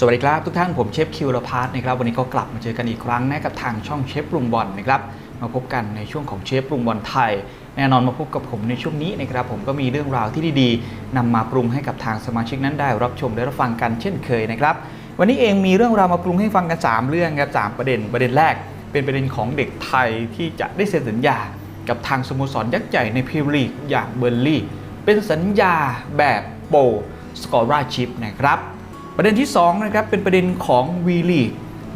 สวัสดีครับทุกท่านผมเชฟคิวลพาร์ทนะครับวันนี้ก็กลับมาเจอกันอีกครั้งนะกับทางช่องเชฟปรุงบอลนะครับมาพบกันในช่วงของเชฟปรุงบอลไทย แน่นอนมาพบกับผมในช่วงนี้นะครับผมก็มีเรื่องราวที่ดีๆนำมาปรุงให้กับทางสมาชิกนั้นได้รับชมและรับฟังกันเช่นเคยนะครับวันนี้เองมีเรื่องราวมาปรุงให้ฟังกันสามเรื่องครับสามประเด็นประเด็นแรก เป็นประเด็นของเด็กไทยที่จะได้เซ็นสัญญา กับทางสโมสรยักษ์ใหญ่ในพรีเมียร์ลีกอย่างเบอร์ลี่เป็นสัญญาแบบโปรสกอร่าชิพนะครับ ประเด็นที่2นะครับเป็นประเด็นของวีลีก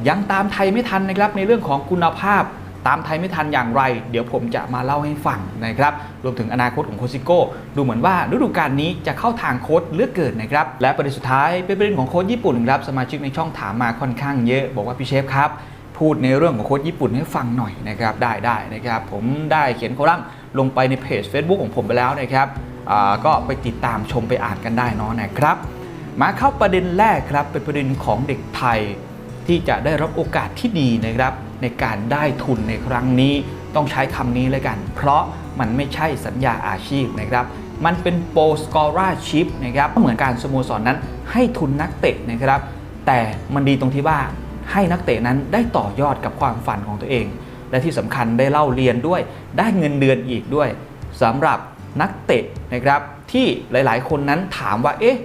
ยังตามไทยไม่ทันนะครับในเรื่องของคุณภาพตามไทยไม่ทันอย่างไร เดี๋ยวผมจะมาเล่าให้ฟังนะครับรวมถึงอนาคตของโคซิโก้ ดูเหมือนว่าฤดูกาลนี้จะเข้าทางโค้ดเลือกเกินนะครับและประเด็นสุดท้ายเป็นประเด็นของโค้ชญี่ปุ่นครับสมาชิกในช่องถามมาค่อนข้างเยอะ บอกว่าพี่เชฟครับพูดในเรื่องของโค้ชญี่ปุ่นให้ฟังหน่อยนะครับได้ได้นะครับผมได้เขียนคอลัมน์ลงไปในเพจ Facebook ของผมไปแล้วนะครับก็ไปติดตามชมไปอ่านกันได้เนาะนะครับ มาเข้าประเด็นแรกครับเป็นประเด็นของเด็กไทย ที่จะได้รับโอกาสที่ดีนะครับ ในการได้ทุนในครั้งนี้ต้องใช้คำนี้เลยกัน เพราะมันไม่ใช่สัญญาอาชีพนะครับ มันเป็นโปรสกอร่าชิพนะครับเหมือนการสโมสรนนั้นให้ทุนนักเตะนะครับ แต่มันดีตรงที่ว่าให้นักเตะนั้นได้ต่อยอดกับความฝันของตัวเอง และที่สำคัญได้เล่าเรียนด้วยได้เงินเดือนอีกด้วยสำหรับนักเตะนะครับที่หลาย ๆ คนนั้นถามว่าเอ๊ะ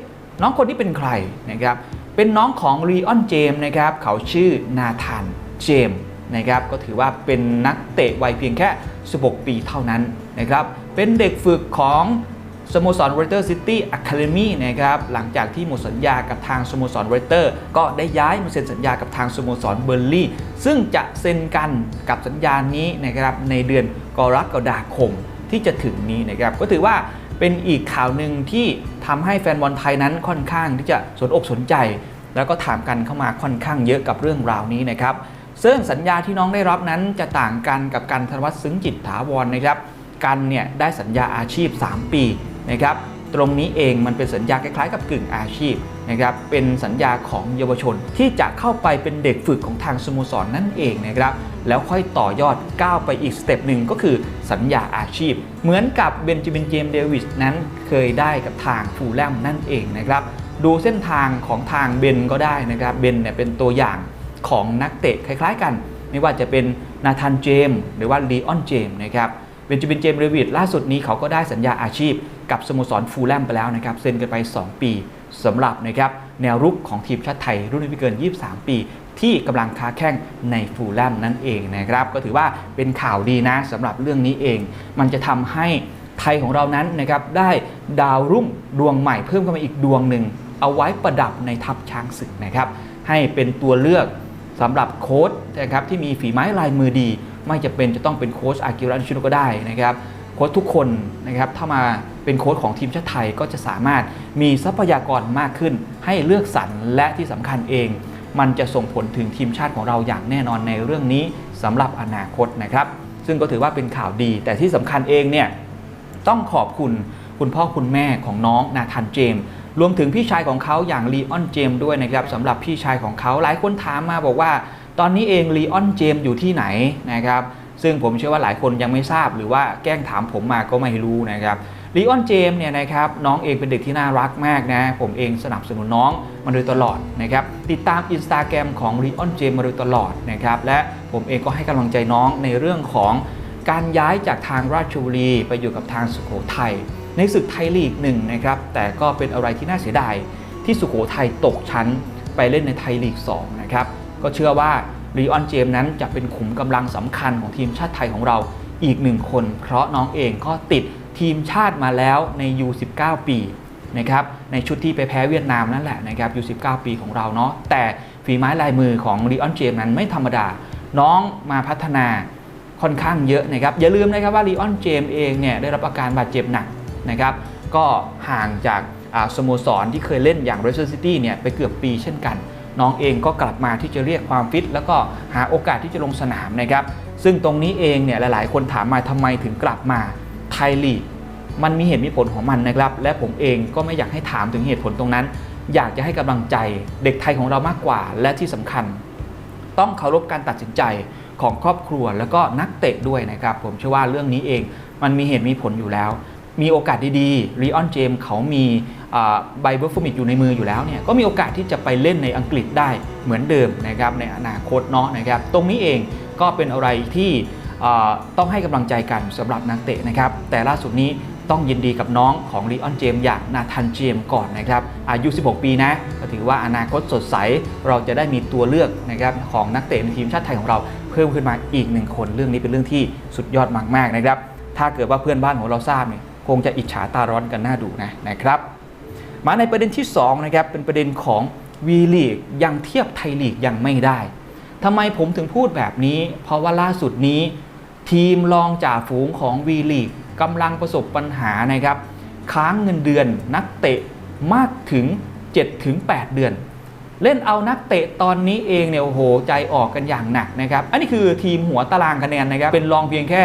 น้องคนนี้เป็นใครนะครับ เป็นน้องของรีออนเจมนะครับ เขาชื่อนาธานเจมนะครับ ก็ถือว่าเป็นนักเตะวัยเพียงแค่ 16 ปีเท่านั้นนะครับ เป็นเด็กฝึกของสโมสรเวเตอร์ซิตี้อะคาเดมี่นะครับ หลังจากที่หมดสัญญากับทางสโมสรเวเตอร์ ก็ได้ย้ายมาเซ็นสัญญากับทางสโมสรเบอร์ลี่ ซึ่งจะเซ็นกันกับสัญญานี้นะครับในเดือนกรกฎาคมที่จะถึงนี้นะครับ ก็ถือว่า เป็นอีกข่าวหนึ่งที่ทำให้แฟนบอลไทยนั้นค่อนข้างที่จะสนอกสนใจ แล้วก็ถามกันเข้ามาค่อนข้างเยอะกับเรื่องราวนี้นะครับซึ่งสัญญาที่น้องได้รับนั้นจะต่างกันกับการธนวัฒน์ซึ้งจิตถาวรนะครับ กันเนี่ยได้สัญญาอาชีพ 3 ปีนะครับ ตรงนี้เองมันเป็นสัญญาคล้ายๆ กับกึ่งอาชีพ นะครับเป็นสัญญาของเยาวชน ที่จะเข้าไปเป็นเด็กฝึกของทางสโมสรนั่นเองนะครับแล้วค่อยต่อยอดก้าวไปอีกสเต็ปหนึ่งก็คือสัญญาอาชีพ เหมือนกับเบนจามินเจมส์เดวิสนั้นเคยได้กับทางฟูลแลมนั่นเองนะครับดูเส้นทางของทางเบนก็ได้นะครับเบนเนี่ยเป็นตัวอย่างของนักเตะคล้าย ๆ กัน ไม่ว่าจะเป็นนาธานเจมส์หรือว่าลีออนเจมส์นะครับเบนจามินเจมส์เดวิดล่าสุดนี้เขาก็ได้สัญญาอาชีพกับสโมสรฟูลแลมไปแล้วนะครับเซ็นกันไป 2 ปี สำหรับนะครับแนวรุกของทีมชาติไทย รุ่นอายุไม่เกิน 23 ปี ที่กำลังค้าแข่งในฟูลแลมนั่นเองนะครับ ก็ถือว่าเป็นข่าวดีนะสำหรับเรื่องนี้เอง มันจะทำให้ไทยของเรานั้นนะครับได้ดาวรุ่งดวงใหม่เพิ่มเข้ามาอีกดวงหนึ่ง เอาไว้ประดับในทัพช้างศึกนะครับ ให้เป็นตัวเลือกสำหรับโค้ชนะครับที่มีฝีไม้ลายมือดี ไม่จะเป็นจะต้องเป็นโค้ชอากิระนิชิโนก็ได้นะครับโค้ชทุกคนนะครับถ้ามา เป็นโค้ชของทีมชาติไทยก็จะสามารถมีทรัพยากรมากขึ้น ให้เลือกสรรและที่สำคัญเอง มันจะส่งผลถึงทีมชาติของเราอย่างแน่นอนในเรื่องนี้สำหรับอนาคตนะครับ ซึ่งก็ถือว่าเป็นข่าวดี แต่ที่สำคัญเองเนี่ยต้องขอบคุณคุณพ่อคุณแม่ของน้องนาธานเจมส์รวมถึงพี่ชายของเขาอย่างลีออนเจมส์ด้วยนะครับสำหรับพี่ชายของเขาหลายคนถามมาบอกว่า ตอนนี้เองลีออนเจมส์อยู่ที่ไหนนะครับ ซึ่งผมเชื่อว่าหลายคนยังไม่ทราบหรือว่าแกล้งถามผมมาก็ไม่รู้นะครับ ลีออนเจมส์เนี่ยนะครับน้องเองเป็นเด็กที่น่ารักมากนะ ผมเองสนับสนุนน้องมาโดยตลอดนะครับติดตามอินสตาแกรมของลีออนเจมส์มาโดยตลอดนะครับและผมเองก็ให้กำลังใจน้องในเรื่องของการย้ายจากทางราชบุรีไปอยู่กับทางสุโขทัยในศึกไทยลีกหนึ่งนะครับแต่ก็เป็นอะไรที่น่าเสียดายที่สุโขทัยตกชั้นไปเล่นในไทยลีก2นะครับก็เชื่อว่ารีออนเจมนั้นจะเป็นขุมกำลังสำคัญของทีมชาติไทยของเราอีกหนึ่งคน เพราะน้องเองก็ติด ทีมชาติมาแล้วใน U19 ปีนะครับในชุดที่ไปแพ้เวียดนามนั่นแหละนะครับ U19 ปีของเราเนาะแต่ฝีไม้ลายมือของรีออนเจมนั้นไม่ธรรมดา น้องมาพัฒนาค่อนข้างเยอะนะครับ อย่าลืมนะครับว่าลีออนเจมเองเนี่ยได้รับอาการบาดเจ็บหนักนะครับ ก็ห่างจากสโมสรที่เคยเล่นอย่างเรสเตอร์ซิตี้เนี่ยไปเกือบปีเช่นกัน น้องเองก็กลับมาที่จะเรียกความฟิต แล้วก็หาโอกาสที่จะลงสนามนะครับ ซึ่งตรงนี้เองเนี่ยหลาย ๆ คนถามมาทำไมถึงกลับมา ไทยลีกมันมีเหตุมีผลของมันนะครับ และผมเองก็ไม่อยากให้ถามถึงเหตุผลตรงนั้น อยากจะให้กำลังใจเด็กไทยของเรามากกว่า และที่สำคัญ ต้องเคารพการตัดสินใจของครอบครัวแล้วก็นักเตะด้วยนะครับ ผมเชื่อว่าเรื่องนี้เองมันมีเหตุมีผลอยู่แล้ว มีโอกาสดีๆรีออนเจมเขามีไบเบิลฟูมิกอยู่ในมืออยู่แล้วเนี่ยก็มีโอกาสที่จะไปเล่นในอังกฤษได้เหมือนเดิมนะครับในอนาคตเนาะนะครับตรงนี้เองก็เป็นอะไรที่ ต้องให้กำลังใจกันสำหรับนักเตะนะครับ แต่ล่าสุดนี้ต้องยินดีกับน้องของรีออนเจมอย่างนาธานเจมก่อนนะครับ อายุ 16 ปีนะ ก็ถือว่าอนาคตสดใส เราจะได้มีตัวเลือกนะครับของนักเตะในทีมชาติไทยของเราเพิ่มขึ้นมาอีกหนึ่งคน เรื่องนี้เป็นเรื่องที่สุดยอดมากๆนะครับ ถ้าเกิดว่าเพื่อนบ้านของเราทราบเนี่ยคงจะอิจฉาตาร้อนกันน่าดูนะนะครับ มาในประเด็นที่2นะครับเป็นประเด็นของวีลีกยังเทียบไทยลีกยังไม่ได้ ทำไมผมถึงพูดแบบนี้ เพราะว่าล่าสุดนี้ ทีมรองจ่าฝูงของวีลีกกำลังประสบปัญหานะครับ ค้างเงินเดือนนักเตะมากถึง 7-8 เดือน เล่นเอานักเตะตอนนี้เองเนี่ยโอ้โหใจออกกันอย่างหนักนะครับ อันนี้คือทีมหัวตารางคะแนนนะครับ เป็นรองเพียงแค่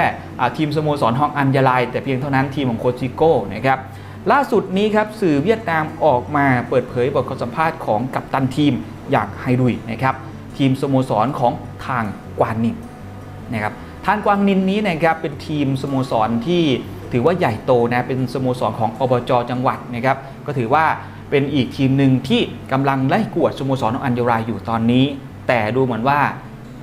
ทีมสโมสรฮองอัญญาลาย แต่เพียงเท่านั้นทีมของโคชิโก้นะครับล่าสุดนี้ครับสื่อเวียดนามออกมาเปิดเผยบทสัมภาษณ์ของกัปตันทีมอย่างไฮดุยนะครับ ทีมสโมสรของทางกวานนินนะครับทางกวางนินนี้นะครับเป็นทีมสโมสรที่ถือว่าใหญ่โตนะเป็นสโมสรของอบจจังหวัดนะครับก็ถือว่าเป็นอีกทีมหนึ่งที่กำลังไล่กวดสโมสรของอันยรายอยู่ตอนนี้ แต่ดูเหมือนว่า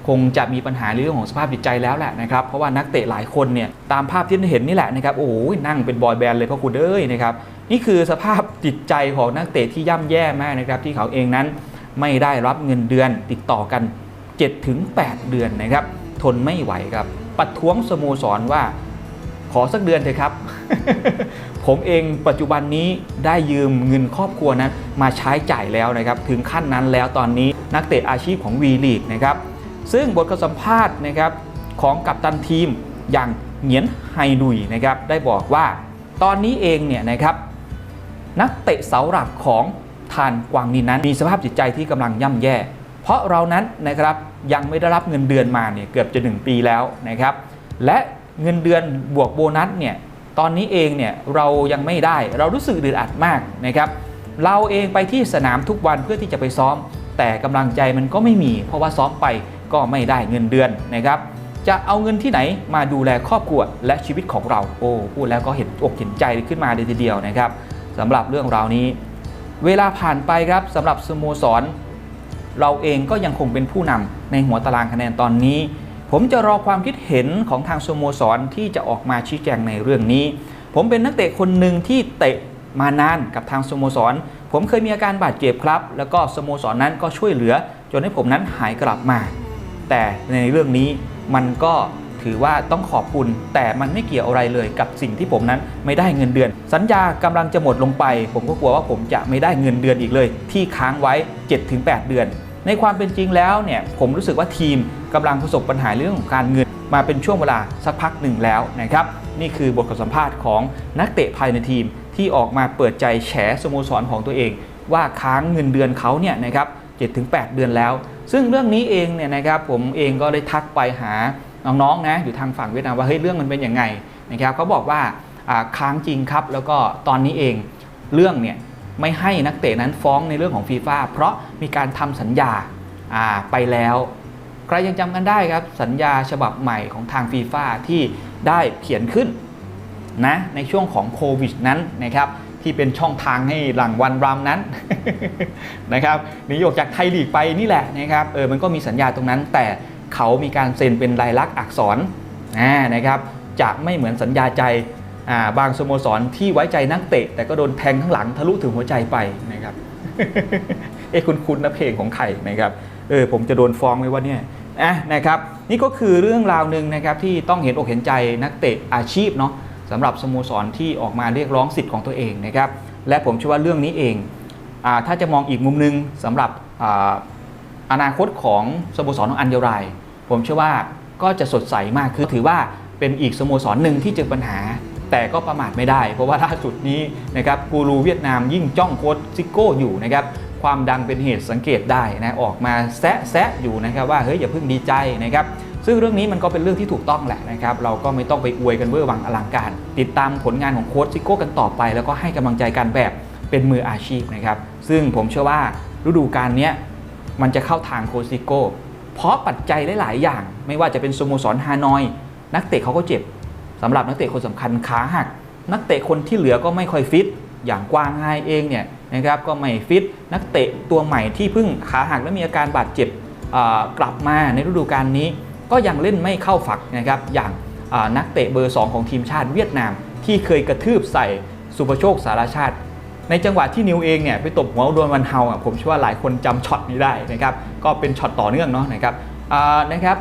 คงจะมีปัญหาเรื่องของสภาพจิตใจแล้วแหละนะครับเพราะว่านักเตะหลายคนเนี่ยตามภาพที่เห็นนี่แหละนะครับโอ้โหนั่งเป็นบอยแบนด์เลยพ่อคุณเอ้ยนะครับนี่คือสภาพจิตใจของนักเตะที่ย่ำแย่มากนะครับที่เขาเองนั้น ไม่ได้รับเงินเดือนติดต่อกัน 7-8 เดือนนะครับ ทนไม่ไหวครับ ปัดท้วงสโมสรว่า ขอสักเดือนเถอะครับ ผมเองปัจจุบันนี้ได้ยืมเงินครอบครัวนั้นมาใช้จ่ายแล้วนะครับ ถึงขั้นนั้นแล้วตอนนี้นักเตะอาชีพของวีลีกนะครับ ซึ่งบทสัมภาษณ์นะครับของกัปตันทีมอย่างเหงียนไฮดุยนะครับได้บอกว่าตอนนี้เองเนี่ยนะครับนักเตะเสาหลักของ ทานกวางนินนั้น มีสภาพจิตใจที่กำลังย่ำแย่ เพราะเรานั้นนะครับยังไม่ได้รับเงินเดือนมาเนี่ยเกือบจะ 1 ปีแล้วนะครับ และเงินเดือนบวกโบนัสเนี่ยตอนนี้เองเนี่ยเรายังไม่ได้เรารู้สึกอึดอัดมากนะครับเราเองไปที่สนามทุกวันเพื่อที่จะไปซ้อม แต่กำลังใจมันก็ไม่มี เพราะว่าซ้อมไปก็ไม่ได้เงินเดือนนะครับจะเอาเงินที่ไหนมาดูแลครอบครัวและชีวิตของเราโอ้พูดแล้วก็เห็นอกเห็นใจขึ้นมาเลยทีเดียวนะครับสำหรับเรื่องราวนี้ เวลาผ่านไปครับสำหรับสโมสร เราเองก็ยังคงเป็นผู้นำในหัวตารางคะแนนตอนนี้ ผมจะรอความคิดเห็นของทางสโมสรที่จะออกมาชี้แจงในเรื่องนี้ ผมเป็นนักเตะคนหนึ่งที่เตะมานานกับทางสโมสร ผมเคยมีอาการบาดเจ็บครับ แล้วก็สโมสรนั้นก็ช่วยเหลือ จนให้ผมนั้นหายกลับมา แต่ในเรื่องนี้มันก็ ถือว่าต้องขอบคุณแต่มันไม่เกี่ยวอะไรเลยกับสิ่งที่ผมนั้นไม่ได้เงินเดือน สัญญากำลังจะหมดลงไป ผมก็กลัวว่าผมจะไม่ได้เงินเดือนอีกเลย ที่ค้างไว้ 7-8 เดือน ในความเป็นจริงแล้วเนี่ยผมรู้สึกว่าทีมกำลังประสบปัญหาเรื่องของการเงิน มาเป็นช่วงเวลาสักพักหนึ่งแล้วนะครับนี่คือบทสัมภาษณ์ของนักเตะภายในทีมที่ออกมาเปิดใจแฉสโมสรของตัวเอง ว่าค้างเงินเดือนเขาเนี่ยนะครับ7-8 เดือนแล้ว ซึ่งเรื่องนี้เองเนี่ยนะครับผมเองก็ได้ทักไปหา น้องๆนะอยู่ทางฝั่งเวียดนามว่าเฮ้ยเรื่องมันเป็นยังไงนะครับเขาบอกว่าค้างจริงครับ แล้วก็ตอนนี้เองเรื่องเนี่ยไม่ให้นักเตะนั้นฟ้องในเรื่องของฟีฟ่าเพราะมีการทำสัญญาไปแล้ว ใครยังจำกันได้ครับ สัญญาฉบับใหม่ของทางฟีฟ่าที่ได้เขียนขึ้นนะในช่วงของโควิดนั้นนะครับที่เป็นช่องทางให้หลังวันรามนั้นนะครับนีออกจากไทยลีกไปนี่แหละนะครับเออมันก็มีสัญญาตรงนั้นแต่ เขามีการเซ็นเป็นลายลักษณ์อักษรนะครับจะไม่เหมือนสัญญาใจบางสโมสรที่ไว้ใจนักเตะ แต่ก็โดนแทงข้างหลังทะลุถึงหัวใจไปนะครับเอ้คุณคุณนะเพลงของใครนะครับเออผมจะโดนฟ้องไหมว่าเนี่ยอะนะครับนี่ก็คือเรื่องราวหนึ่งนะครับที่ต้องเห็นอกเห็นใจนักเตะอาชีพเนาะสำหรับสโมสรที่ออกมาเรียกร้องสิทธิ์ของตัวเองนะครับและผมเชื่อว่าเรื่องนี้เองอถ้าจะมองอีกมุมหนึงสำหรับ อาอนาคตของสโมสรของอันเยาราย ผมเชื่อว่าก็จะสดใสมากคือถือว่าเป็นอีกสโมสรหนึ่งที่เจอปัญหา แต่ก็ประมาทไม่ได้ เพราะว่าล่าสุดนี้นะครับกูรูเวียดนามยิ่งจ้องโค้ชซิโก้อยู่นะครับความดังเป็นเหตุสังเกตได้นะออกมาแซะแซะอยู่นะครับว่าเฮ้ยอย่าเพิ่งดีใจนะครับซึ่งเรื่องนี้มันก็เป็นเรื่องที่ถูกต้องแหละนะครับเราก็ไม่ต้องไปอวยกันเวอร์วังอลังการ ติดตามผลงานของโค้ชซิโก้กันต่อไป แล้วก็ให้กำลังใจกันแบบเป็นมืออาชีพนะครับซึ่งผมเชื่อว่าฤดูกาลเนี้ย มันจะเข้าทางโคซิโก้เพราะปัจจัยหลาย ๆ อย่าง ไม่ว่าจะเป็นสโมสรฮานอย นักเตะเขาก็เจ็บสำหรับนักเตะคนสำคัญขาหัก นักเตะคนที่เหลือก็ไม่ค่อยฟิต อย่างกวางไฮเองเนี่ยนะครับก็ไม่ฟิต นักเตะตัวใหม่ที่เพิ่งขาหักและมีอาการบาดเจ็บกลับมาในฤดูกาลนี้ ก็ยังเล่นไม่เข้าฝักนะครับอย่างนักเตะเบอร์ 2 ของทีมชาติเวียดนาม ที่เคยกระทืบใส่สุภโชคสารชาติ ในจังหวะที่นิวเองเนี่ยไปตบหัวโดนวันเฮาอะผมเชื่อว่าหลายคนจำช็อตนี้ได้นะครับก็เป็นช็อตต่อเนื่องเนาะนะครับนะครับ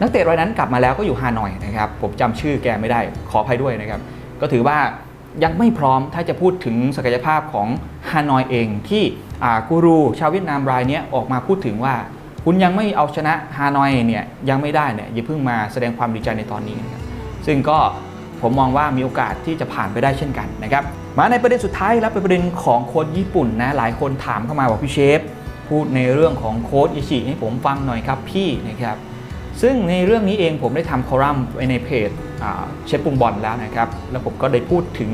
นักเตะรายนั้นกลับมาแล้วก็อยู่ฮานอยนะครับผมจำชื่อแกไม่ได้ขออภัยด้วยนะครับก็ถือว่ายังไม่พร้อมถ้าจะพูดถึงศักยภาพของฮานอยเองที่กูรูชาวเวียดนามรายนี้ออกมาพูดถึงว่า คุณยังไม่เอาชนะฮานอยเนี่ยยังไม่ได้เนี่ยอย่าเพิ่งมาแสดงความดีใจในตอนนี้นะครับซึ่งก็ผมมองว่ามีโอกาสที่จะผ่านไปได้เช่นกันนะครับ มาในประเด็นสุดท้ายแล้วเป็นประเด็นของโค้ชญี่ปุ่นนะหลายคนถามเข้ามาบอกพี่เชฟ พูดในเรื่องของโค้ชอิชิให้ผมฟังหน่อยครับพี่นะครับซึ่งในเรื่องนี้เองผมได้ทำคอลัมน์ไว้ในเพจเชฟปรุงบอลแล้วนะครับ แล้วผมก็ได้พูดถึง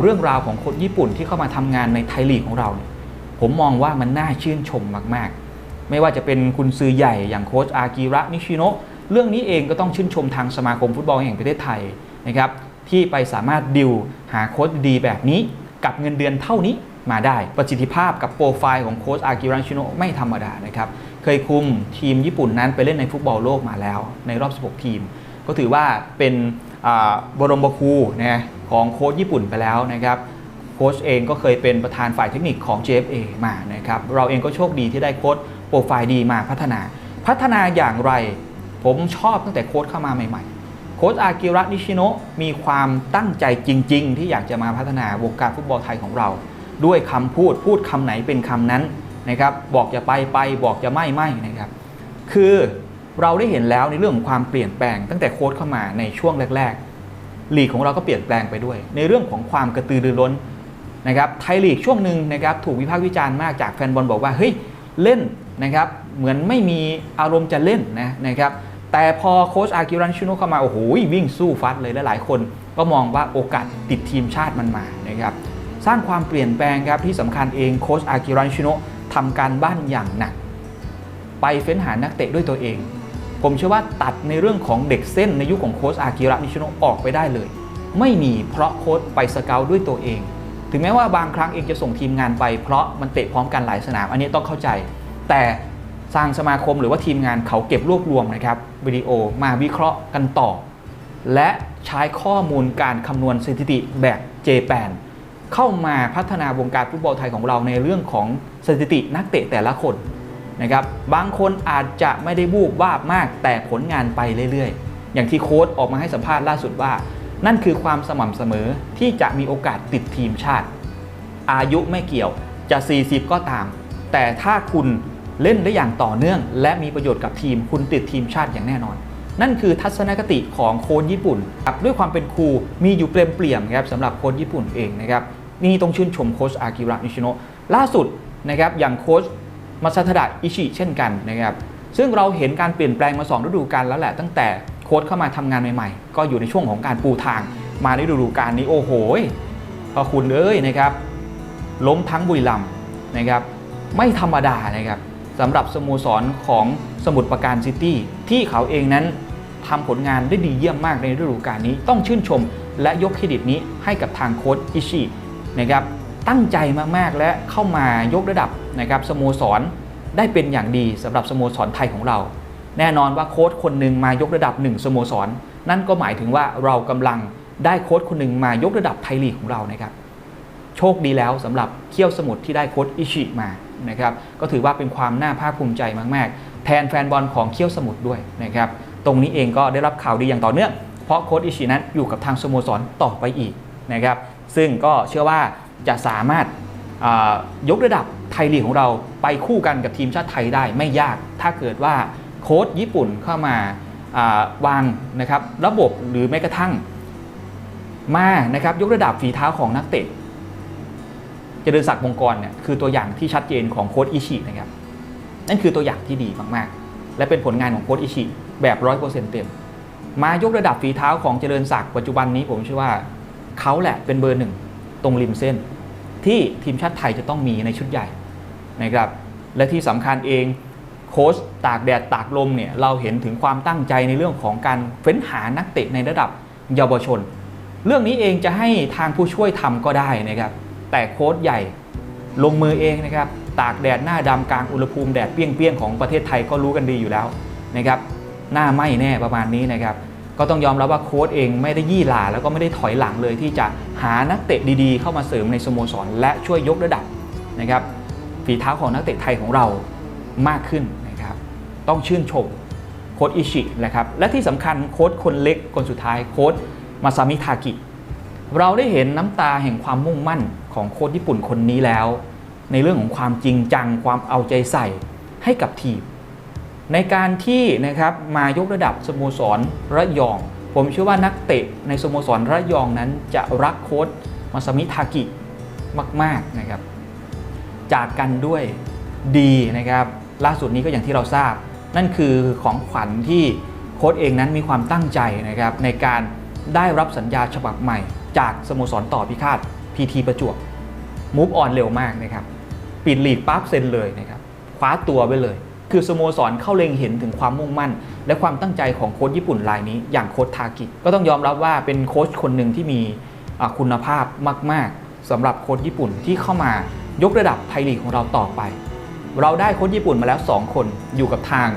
เรื่องราวของคนญี่ปุ่นที่เข้ามาทำงานในไทยลีกของเราเนี่ยผมมองว่ามันน่าชื่นชมมาก ๆ ไม่ว่าจะเป็นคุณซื้อใหญ่อย่างโค้ชอากิระนิชิโนะเรื่องนี้เองก็ต้องชื่นชมทางสมาคมฟุตบอลแห่งประเทศไทยนะครับ ที่ไปสามารถดิวหาโค้ชดีแบบนี้ กับเงินเดือนเท่านี้มาได้ ประสิทธิภาพกับโปรไฟล์ของโค้ชอากิระนิชิโนไม่ธรรมดานะครับ เคยคุมทีมญี่ปุ่นนั้นไปเล่นในฟุตบอลโลกมาแล้ว ในรอบ 16 ทีม ก็ถือว่าเป็นบรมครูนะของโค้ชญี่ปุ่นไปแล้วนะครับโค้ชเองก็เคยเป็นประธานฝ่ายเทคนิคของ JFA มานะครับ เราเองก็โชคดีที่ได้โค้ชโปรไฟล์ดีมาพัฒนา พัฒนาอย่างไร ผมชอบตั้งแต่โค้ชเข้ามาใหม่ โค้ชอากิระนิชิโนะมีความตั้งใจจริง ๆ ที่อยากจะมาพัฒนาวงการฟุตบอลไทยของเรา ด้วยคำพูดพูดคำไหนเป็นคำนั้นนะครับ บอกจะไปไปบอกจะไม่ไม่นะครับ คือเราได้เห็นแล้วในเรื่องของความเปลี่ยนแปลง ตั้งแต่โค้ชเข้ามาในช่วงแรกๆลีกของเราก็เปลี่ยนแปลงไปด้วย ในเรื่องของความกระตือรือร้นนะครับไทยลีกช่วงหนึ่งนะครับถูกวิพากษ์วิจารณ์มากจากแฟนบอลบอกว่าเฮ้ยเล่นนะครับเหมือนไม่มีอารมณ์จะเล่นนะนะครับ แต่พอโค้ชอากิรันชิโนเข้ามาโอ้โหวิ่งสู้ฟัดเลยและหลายคนก็มองว่าโอกาสติดทีมชาติมันมานะครับสร้างความเปลี่ยนแปลงครับที่สำคัญเองโค้ชอากิรันชิโนทำการบ้านอย่างหนัก ไปเฟ้นหานักเตะด้วยตัวเอง ผมเชื่อว่าตัดในเรื่องของเด็กเส้นในยุคของโค้ชอากิระนิชิโนออกไปได้เลย ไม่มีเพราะโค้ชไปสเกลด้วยตัวเอง ถึงแม้ว่าบางครั้งเองจะส่งทีมงานไปเพราะมันเตะพร้อมกันหลายสนาม อันนี้ต้องเข้าใจ แต่ ทางสมาคมหรือว่าทีมงานเขาเก็บรวบรวมนะครับวิดีโอมาวิเคราะห์กันต่อ และใช้ข้อมูลการคำนวณสถิติแบบ J8 เข้ามาพัฒนาวงการฟุตบอลไทยของเราในเรื่องของสถิตินักเตะแต่ละคนนะครับบางคนอาจจะไม่ได้บูบวาบมากแต่ผลงานไปเรื่อยๆ อย่างที่โค้ชออกมาให้สัมภาษณ์ล่าสุดว่า นั่นคือความสม่ำเสมอที่จะมีโอกาสติดทีมชาติ อายุไม่เกี่ยวจะ 40 ก็ตาม แต่ถ้าคุณ เล่นได้อย่างต่อเนื่อง และมีประโยชน์กับทีมคุณติดทีมชาติอย่างแน่นอน นั่นคือทัศนคติของโค้ชญี่ปุ่นครับด้วยความเป็นครูมีอยู่เปลี่ยมเปลี่ยมๆครับสำหรับโค้ชญี่ปุ่นเองนะครับนี่ต้องชื่นชมโค้ชอากิระนิชิโนะล่าสุดนะครับอย่างโค้ชมาซาทดะอิชิเช่นกันนะครับซึ่งเราเห็นการเปลี่ยนแปลงมา 2 ฤดูกาลแล้วแหละตั้งแต่โค้ชเข้ามาทำงานใหม่ๆ ก็อยู่ในช่วงของการปูทางมาในฤดูกาลนี้โอ้โหพระคุณเอ้ยนะครับล้มทั้งบุรีรัมย์นะครับไม่ธรรมดานะครับ สำหรับสโมสรของสมุทรปราการซิตี้ที่เขาเองนั้นทำผลงานได้ดีเยี่ยมมากในฤดูกาลนี้ต้องชื่นชม และยกเครดิตนี้ให้กับทางโค้ชอิชินะครับตั้งใจมากๆและเข้ามายกระดับนะครับสโมสรได้เป็นอย่างดีสำหรับสโมสรไทยของเรา แน่นอนว่าโค้ชคนหนึ่งมายกระดับหนึ่งสโมสร นั่นก็หมายถึงว่าเรากำลังได้โค้ชคนหนึ่งมายกระดับไทยลีกของเรานะครับโชคดีแล้วสำหรับเคี่ยวสมุทรที่ได้โค้ชอิชิมา นะครับก็ถือว่าเป็นความน่าภาคภูมิใจมาก ๆ แทนแฟนบอลของเคี่ยวสมุทรด้วยนะครับตรงนี้เองก็ได้รับข่าวดีอย่างต่อเนื่องเพราะโค้ชอิชินั้นอยู่กับทางสโมสรต่อไปอีกนะครับซึ่งก็เชื่อว่าจะสามารถยกระดับไทยลีกของเราไปคู่กันกับทีมชาติไทยได้ไม่ยาก ถ้าเกิดว่าโค้ชญี่ปุ่นเข้ามาวางนะครับระบบหรือแม้กระทั่งมานะครับยกระดับฝีเท้าของนักเตะ เจริญศักดิ์วงกรเนี่ยคือตัวอย่างที่ชัดเจนของโค้ชอิชินะครับนั่นคือตัวอย่างที่ดีมากๆ และเป็นผลงานของโค้ชอิชิแบบร้อยเปอร์เซ็นต์เต็ม มายกระดับฝีเท้าของเจริญศักดิ์ปัจจุบันนี้ผมเชื่อว่าเขาแหละเป็นเบอร์หนึ่งตรงริมเส้น ที่ทีมชาติไทยจะต้องมีในชุดใหญ่นะครับและที่สำคัญเองโค้ชตากแดดตากลมเนี่ยเราเห็นถึงความตั้งใจในเรื่องของการเฟ้นหานักเตะในระดับเยาวชน เรื่องนี้เองจะให้ทางผู้ช่วยทำก็ได้นะครับ แต่โค้ชใหญ่ลงมือเองนะครับ ตากแดดหน้าดำกลางอุณหภูมิแดดเปรี้ยงๆ ของประเทศไทยก็รู้กันดีอยู่แล้วนะครับ หน้าไหม้แน่ประมาณนี้นะครับ ก็ต้องยอมรับว่าโค้ชเองไม่ได้ยี่หลาแล้วก็ไม่ได้ถอยหลังเลยที่จะหานักเตะดีๆ เข้ามาเสริมในสโมสร และช่วยยกระดับนะครับฝีเท้าของนักเตะไทยของเรามากขึ้นนะครับ ต้องชื่นชมโค้ชอิชินะครับและที่สำคัญโค้ชคนเล็กคนสุดท้ายโค้ชมาซามิทากิ เราได้เห็นน้ำตาแห่งความมุ่งมั่น ของโค้ชญี่ปุ่นคนนี้แล้ว ในเรื่องของความจริงจังความเอาใจใส่ให้กับทีม ในการที่นะครับมายกระดับสโมสรระยอง ผมเชื่อว่านักเตะในสโมสรระยองนั้นจะรักโค้ชมาซามิทากิมากๆนะครับ จากกันด้วยดีนะครับล่าสุดนี้ก็อย่างที่เราทราบ นั่นคือของขวัญที่โค้ชเองนั้นมีความตั้งใจนะครับในการได้รับสัญญาฉบับใหม่ จากสโมสรต่อพิฆาต พีทีประจวบมูฟออนเร็วมากนะครับปิดลีกปั๊บเซ็นเลยนะครับคว้าตัวไปเลย คือสโมสรเข้าเล็งเห็นถึงความมุ่งมั่น และความตั้งใจของโค้ชญี่ปุ่นรายนี้ อย่างโค้ชทากิก็ต้องยอมรับว่าเป็นโค้ชคนหนึ่งที่มีคุณภาพมากๆสำหรับโค้ชญี่ปุ่นที่เข้ามายกระดับไทยลีกของเราต่อไป เราได้โค้ชญี่ปุ่นมาแล้ว 2 คนอยู่กับทาง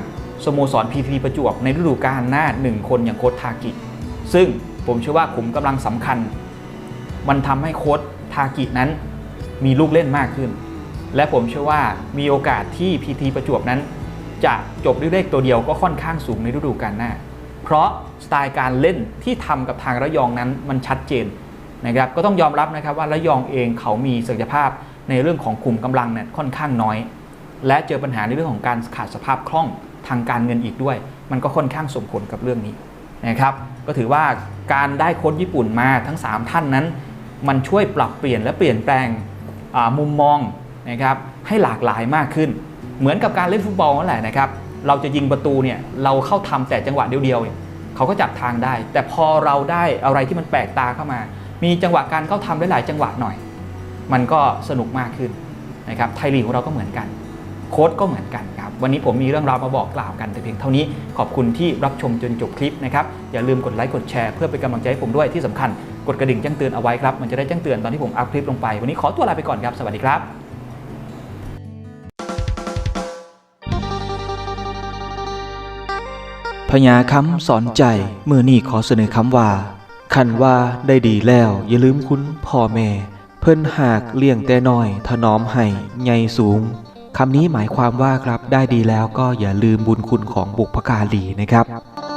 สโมสรพีทีประจวบในฤดูกาลหน้า 1 คนอย่างโค้ชทากิ ซึ่งผมเชื่อว่าขุมกำลังสำคัญ มันทำให้โค้ชทากินั้นมีลูกเล่นมากขึ้น และผมเชื่อว่ามีโอกาสที่พีทีประจวบนั้น จะจบด้วยเลขตัวเดียวก็ค่อนข้างสูงในฤดูกาลหน้า เพราะสไตล์การเล่นที่ทำกับทางระยองนั้นมันชัดเจนนะครับก็ต้องยอมรับนะครับว่าระยองเองเขามีศักยภาพในเรื่องของกลุ่มกำลังเนี่ยค่อนข้างน้อย และเจอปัญหาในเรื่องของการขาดสภาพคล่องทางการเงินอีกด้วย มันก็ค่อนข้างสมผลกับเรื่องนี้นะครับก็ถือว่าการได้โค้ชญี่ปุ่นมาทั้ง 3 ท่านนั้น มันช่วยปรับเปลี่ยนและเปลี่ยนแปลงมุมมองนะครับให้หลากหลายมากขึ้น เหมือนกับการเล่นฟุตบอลนั่นแหละนะครับเราจะยิงประตูเนี่ยเราเข้าทำแต่จังหวะเดียวๆเนี่ยเขาก็จับทางได้ แต่พอเราได้อะไรที่มันแปลกตาเข้ามา มีจังหวะการเข้าทำได้หลายจังหวะหน่อย มันก็สนุกมากขึ้นนะครับไทยลีกของเราก็เหมือนกัน โค้ดก็เหมือนกันครับ วันนี้ผมมีเรื่องราวมาบอกกล่าวกันแต่เพียงเท่านี้ขอบคุณที่รับชมจนจบคลิปนะครับอย่าลืมกดไลค์กดแชร์เพื่อเป็นกำลังใจให้ผมด้วยที่สำคัญ กดกระดิ่งแจ้งเตือนเอาไว้ครับ มันจะได้แจ้งเตือนตอนที่ผมอัพคลิปลงไป วันนี้ขอตัวลาไปก่อนครับ สวัสดีครับพญาคำสอนใจเมื่อนี่ขอเสนอคำว่า คันว่าได้ดีแล้ว อย่าลืมคุณพ่อแม่ เพิ่นหากเลี้ยงแต่น้อย ถนอมให้ใหญ่สูงคำนี้หมายความว่าครับได้ดีแล้วก็อย่าลืมบุญคุณของบุพการีนะครับ「